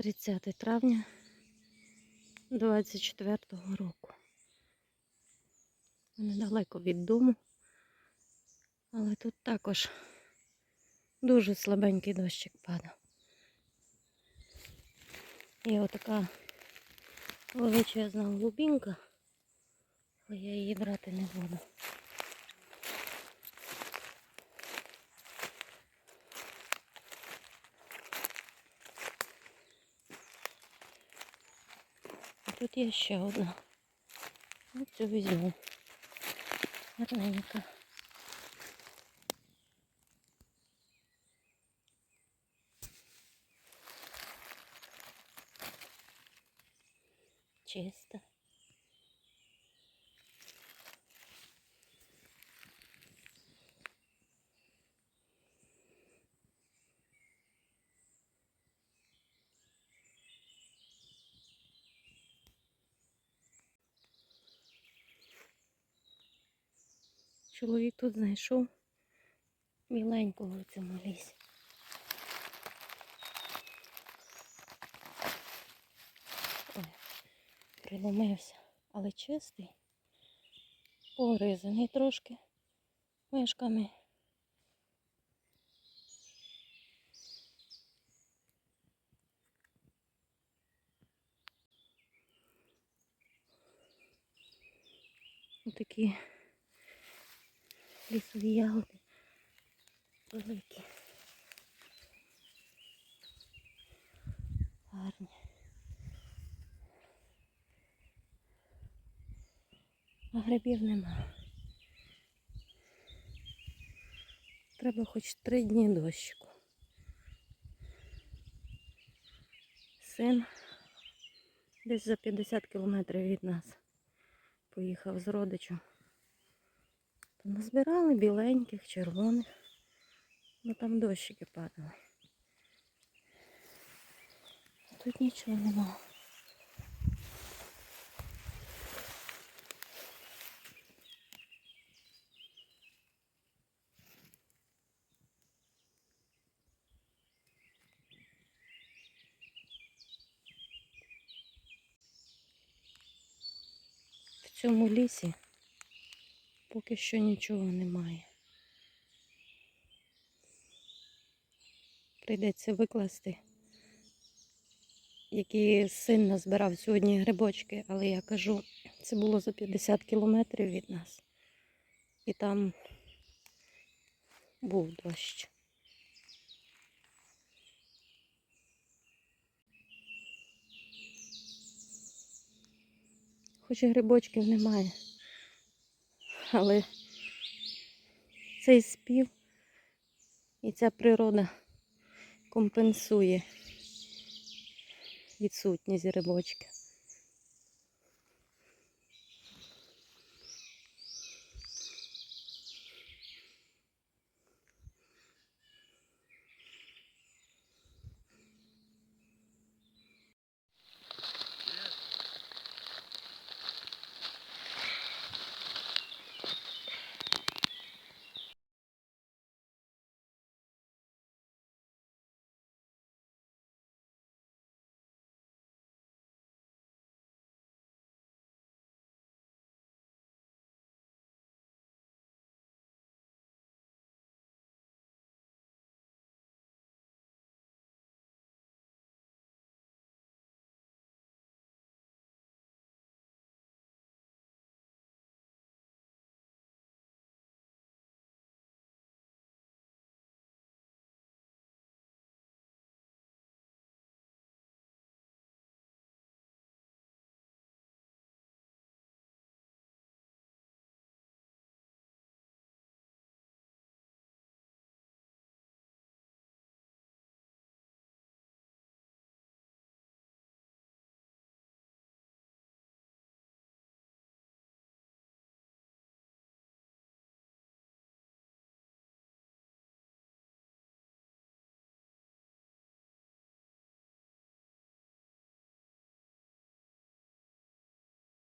30 травня 24 року. Недалеко від дому, але тут також дуже слабенький дощик падав. І отака величезна глубинка, але я її брати не буду. Тут є ще одна. Ось цю візьму. Гарненька. Чисто. Чоловік тут знайшов міленького в цьому лісі. Ой, приломився, але чистий, погризаний трошки мишками. Такі лісові ягоди великі. Гарні. А грибів нема. Треба хоч три дні дощику. Син десь за 50 кілометрів від нас поїхав з родичем. Назбирали біленьких, червоних, ну там дощики падали. Тут нічого нема. В цьому лісі поки що нічого немає. Прийдеться викласти, які син назбирав сьогодні грибочки, але я кажу, це було за 50 кілометрів від нас. І там був дощ. Хоч і грибочків немає. Але цей спів і ця природа компенсує відсутність грибочки.